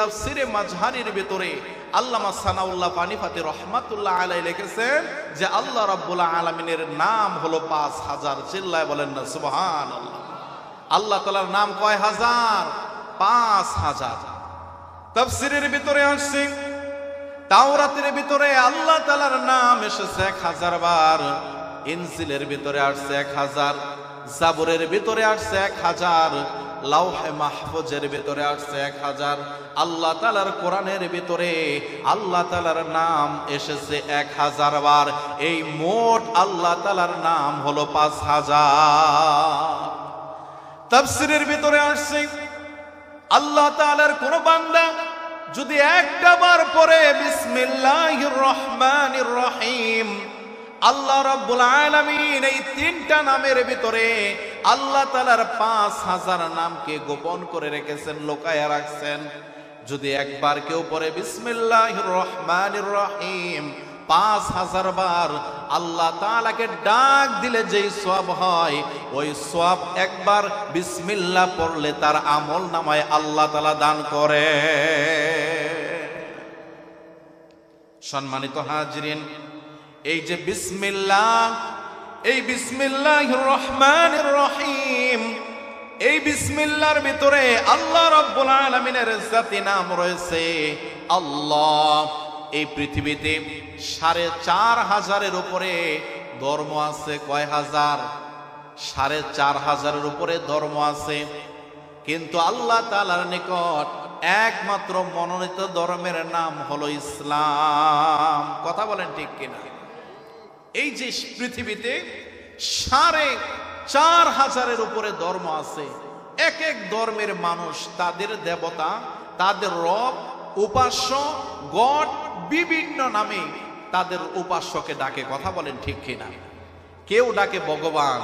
তাফসিরে মাঝহারির ভেতরে আল্লামা সানাউল্লাহ পানিফাতে রহমাতুল্লাহ আলাই লিখেছেন যে আল্লাহ রাব্বুল আলামিনের নাম হলো পাঁচ হাজার। চিল্লায় বলেন না সুবহান আল্লাহ তালার নাম কয় হাজার? পাঁচ হাজার। তাফসিরের ভিতরে আসছে, তাওরাতের ভিতরে আল্লাহ তালার নাম এসেছে এক হাজার বার। ইনসিলের ভিতরে আসছে এক হাজার। জাবরের ভিতরে আসছে এক হাজার। লাউহে মাহফুজের ভিতরে আসছে এক হাজার। আল্লাহ তালার কোরআনের ভিতরে আল্লাহ তালার নাম এসেছে এক হাজার বার। এই মোট আল্লাহ তালার নাম হলো পাঁচ হাজার। তাফসিরের ভিতরে আসছে, আল্লাহ তাআলার কোন বান্দা যদি একটা বার পরে বিসমিল্লাহির রহমানির রহিম, আল্লাহ রাব্বুল আলামিন এই তিনটা নামের ভিতরে আল্লাহ তাআলার পাঁচ হাজার নামকে গোপন করে রেখেছেন, লোকায়া রাখছেন। যদি একবার কেউ পরে বিসমিল্লাহির রহমানির রহিম পাঁচ হাজার বার আল্লাহ তালাকে ডাক দিলে যেই সব হয়, ওই সব একবার বিসমিল্লাহ পড়লে তার আমল নামায় আল্লাহ তালা দান করে। সম্মানিত হাজরিন, এই যে বিসমিল্লাহ এই বিসমিল্লাহ রহমান রহিম। এই বিসমিল্লার ভিতরে আল্লাহ রাব্বুল আলামিনের জাতি নাম রয়েছে আল্লাহ। এই পৃথিবীতে সাড়ে চার হাজারের উপরে ধর্ম আছে, কয় হাজার? সাড়ে চার হাজারের উপরে ধর্ম আছে। কিন্তু আল্লাহ তালার নিকট একমাত্র মনোনীত ধর্মের নাম হলো ইসলাম। কথা বলেন ঠিক কিনা? এই যে পৃথিবীতে সাড়ে চার হাজারের উপরে ধর্ম আছে, এক এক ধর্মের মানুষ তাদের দেবতা, তাদের রব, উপাস্য, গড বিভিন্ন নামে তাদের উপাস্যকে ডাকে। কথা বলেন ঠিক কিনা? কেউ ডাকে ভগবান,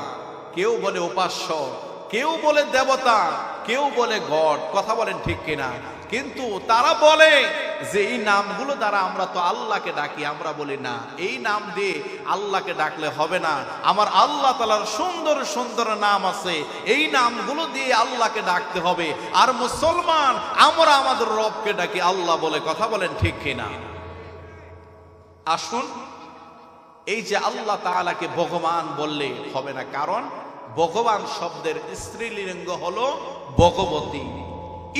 কেউ বলে উপাস্য, কেউ বলে দেবতা, কেউ বলে গড। কথা বলেন ঠিক কিনা? কিন্তু তারা বলে যে এই নামগুলো দ্বারা আমরা তো আল্লাহকে ডাকি, আমরা বলি, না, এই নাম দিয়ে আল্লাহকে ডাকলে হবে না। আমার আল্লাহ তালার সুন্দর সুন্দর নাম আছে। এই নামগুলো দিয়ে আল্লাহকে ডাকতে হবে। আর মুসলমান, আমরা আমাদের রবকে ডাকি আল্লাহ বলে। কথা বলেন ঠিক কিনা? আসুন, এই যে আল্লাহ তাআলাকে ভগবান বললে হবে না। কারণ ভগবান শব্দের স্ত্রীলিঙ্গ হলো ভগবতী।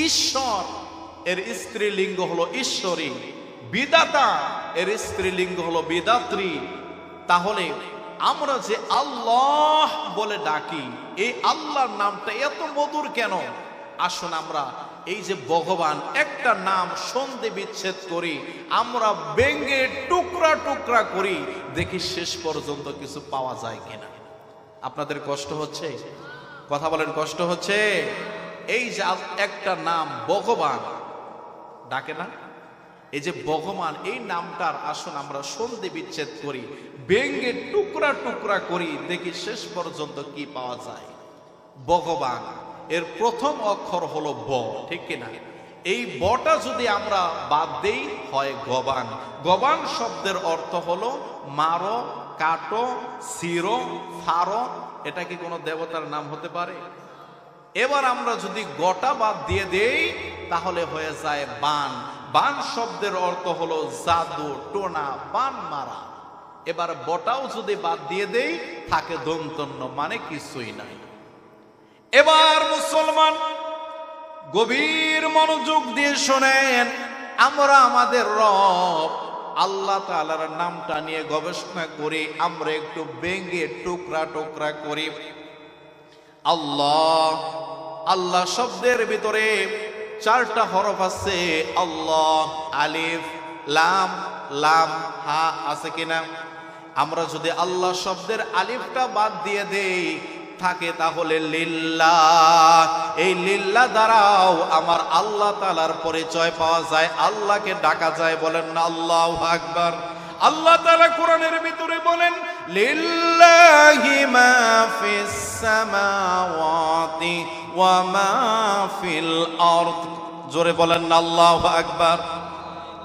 ঈশ্বর এর স্ত্রীলিঙ্গ হলো ঈশ্বরী। বিদাতা এর স্ত্রীলিঙ্গ হলো বিদাত্রী তাহলে আমরা যে আল্লাহ বলে ডাকি, এই আল্লাহর নামটা এত মধুর কেন? আসুন আমরা এই যে ভগবান, একটা নাম সন্ধি বিচ্ছেদ করি, আমরা ব্যঙ্গে টুকরা টুকরা করি, দেখি শেষ পর্যন্ত কিছু পাওয়া যায় কিনা। আপনাদের কষ্ট হচ্ছে? কথা বলেন, কষ্ট হচ্ছে? এই যে একটা নাম ভগবান ডাকে না? এই যে ভগবান, এই নামটার আসুন আমরা সন্ধি বিচ্ছেদ করি ব্যঙ্গে টুকরা টুকরা করি, দেখি শেষ পর্যন্ত কি পাওয়া যায়। ভগবান, এর প্রথম অক্ষর হলো ব, ঠিক কিনা এই বটা যদি আমরা বাদ দেই, হয় গবান। গবান শব্দের অর্থ হলো মারো, কাটো, সিরো, ফারো, এটা কি কোনো দেবতার নাম হতে পারে? এবার আমরা যদি গোটা বাদ দিয়ে দেই, তাহলে হয়ে যায় বান। বান শব্দের অর্থ হলো জাদু, টোনা, বান মারা। এবার বটাও যদি বাদ দিয়ে দেই, থাকে দন্তন্য মানে কিছুই নাই। এবার মুসলমান গভীর মনোযোগ দিয়ে শোনেন, আমরা আমাদের রব, আল্লাহ তাআলার নামটা নিয়ে গবেষণা করি, আমরা একটু ব্যঙ্গে টুকরা টুকরা করি। আল্লাহ আল্লাহ শব্দের ভিতরে চারটা হরফ আছে, আল্লাহ, আলিফ, লাম লাম, হা আছে কিনা? আমরা যদি আল্লাহ শব্দের আলিফটা বাদ দিয়ে দেই, থাকে তাহলে লিল্লাহ। এই লিল্লা দ্বারাও আমার আল্লাহ তালার পরিচয় পাওয়া যায়, আল্লাহকে ডাকা যায় বলেন না, আল্লাহ আকবার। আল্লাহ তাআলা কোরআনের ভিতরে বলেন, লিল্লাহি মা ফিস সামাওয়াতি জোরে বলেন আল্লাহু আকবার।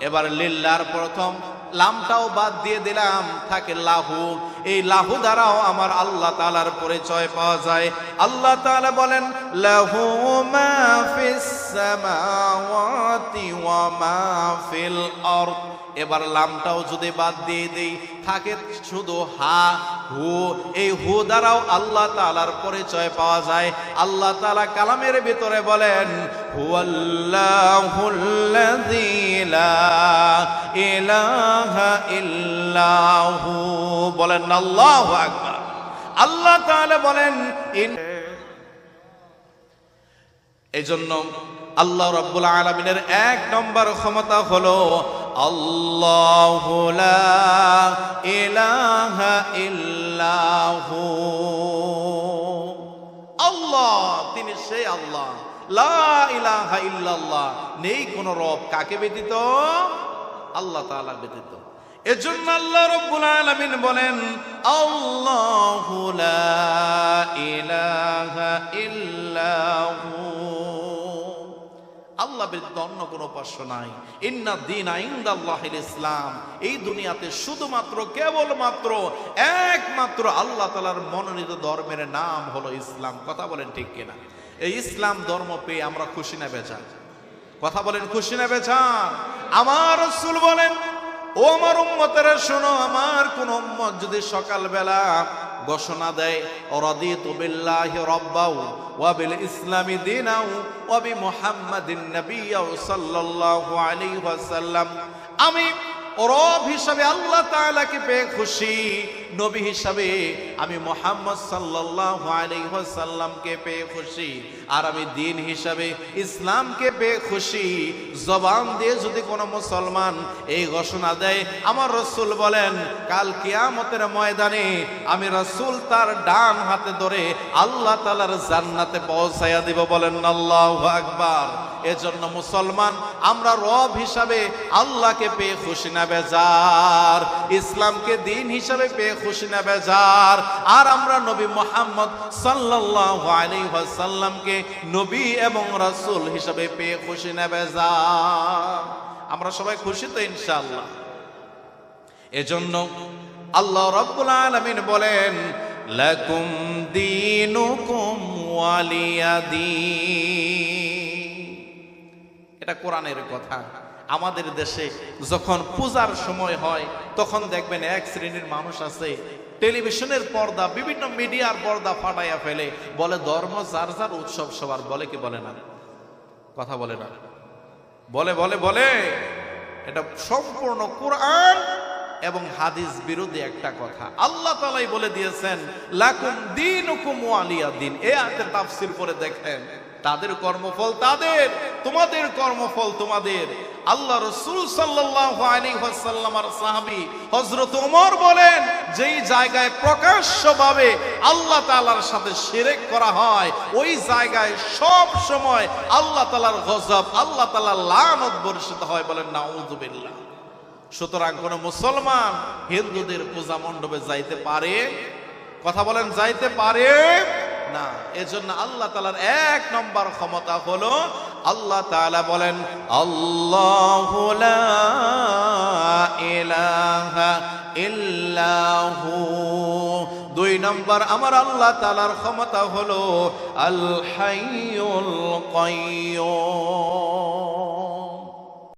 এবার লিল্লার প্রথম লামটাও বাদ দিয়ে দিলাম, থাকে লাহু। এই লাহু দ্বারাও আমার আল্লাহ তালার পরিচয় পাওয়া যায়। আল্লাহ তাআলা বলেন, লাহু মা ফিস সামাওয়াতি এবার লামটাও যদি বাদ দিয়ে দেই, থাকে শুধু হা, হু, এই হু দ্বারাও আল্লাহ তালার পরিচয় পাওয়া যায়। আল্লাহ তালা কালামের ভিতরে বলেন বলেন, আল্লাহু আকবার। আল্লাহ তাআলা বলেন, ইন এই জন্য আল্লাহ রাব্বুল আলমিনের এক নম্বর ক্ষমতা হলো আল্লাহ ইলাহা ইল্লাহু। আল্লাহ, তিনি সেই আল্লাহ। লা ইলাহা ইল্লাল্লাহ। নেই কোন রব। কাকে ব্যতীত? আল্লাহ তাআলা ব্যতীত। এজন্য আল্লাহ রাব্বুল আলামিন বলেন, আল্লাহু লা ইলাহা ইল্লাহু। আল্লাহ ব্যতীত অন্য কোনো উপাস্য নাই। ইন্না দিন আইন্দাল্লাহিল ইসলাম। এই দুনিয়াতে শুধুমাত্র, কেবলমাত্র, একমাত্র আল্লাহ তালার মনোনীত ধর্মের নাম হলো ইসলাম। কথা বলেন ঠিক কিনা? এই ইসলাম ধর্ম পেয়ে আমরা খুশি না বেচান কথা বলেন খুশি না বেচান আমার রসুল বলেন, ও আমার উম্মতেরা শোনো, আমার কোন উম্মত যদি সকালবেলা ঘোষণা দেয় অরদি বিল্লাহি রব্বাউ ওয়াবিল ইসলামী দিনাউ ওয়াবি মুহাম্মাদিন নাবিয়্যাও সাল্লাল্লাহু আলাইহি ওয়াসাল্লাম। আমি রব হিসাবে, আল্লাহ তাআলাকে পেয়ে খুশি। নবী হিসাবে আমি মোহাম্মদ সাল্লাল্লাহু আলাইহি ওয়াসাল্লামকে পেয়ে খুশি। আর আমি দিন হিসাবে ইসলামকে পেয়ে খুশি জবান দিয়ে যদি কোনো মুসলমান এই ঘোষণা দেয়, আমার রসুল বলেন, কাল কিয়ামতের ময়দানে আমি রসুল তার ডান হাতে ধরে আল্লাহ তালার জান্নাতে পৌঁছাইয়া দিব বলেন আল্লাহ আকবার। এজন্য মুসলমান, আমরা রব হিসাবে আল্লাহকে পেয়ে খুশি না বেজার, ইসলামকে দিন হিসাবে পেয়ে খুশি না বেজার, আর আমরা নবী মোহাম্মদ সাল্লাল্লাহু আলাইহি ওয়াসাল্লামকে নবী এবং রাসূল হিসাবে পেয়ে খুশি না বেজার আমরা সবাই খুশি তো ইনশাআল্লাহ। এজন্য আল্লাহ রাব্বুল আলামিন বলেন এটা কোরআনের কথা। আমাদের দেশে যখন পূজার সময় হয়, তখন দেখবেন এক শ্রেণির মানুষ আছে টেলিভিশনের পর্দা, বিভিন্ন মিডিয়ার পর্দা ফাটাইয়া ফেলে। বলে ধর্ম যার যার উৎসব সবার, বলে কি বলে না? কথা বলে না। বলে বলে বলে। এটা সম্পূর্ণ কোরআন এবং হাদিস বিরোধী একটা কথা। আল্লাহ তালাই বলে দিয়েছেন, লাকুম দিন আলিয়া দিন। এ আয়াতের তাফসির করে দেখেন, তাদের কর্মফল তাদের। তোমাদের কর্মফল তোমাদের। আল্লাহ রসুল আর সাহাবী হযরত ওমর বলেন, যেই জায়গায় প্রকাশ্যভাবে আল্লাহ তালার সাথে শিরক করা হয়, ওই জায়গায় সব সময় আল্লাহ তাআলার গজব, আল্লাহ তাআলার লানত বর্ষিত হয় বলেন, নাউযুবিল্লাহ। সুতরাং কোন মুসলমান হিন্দুদের পূজা মণ্ডপে যাইতে পারে? কথা বলেন, যাইতে পারে? না। এজন্য আল্লাহ তালার এক নম্বর ক্ষমতা হলো আল্লাহ তাআলা বলেন, আল্লাহু লা ইলাহা ইল্লাহু। দুই নম্বর, আমার আল্লাহ তাআলার ক্ষমতা হলো আল হাইয়ুল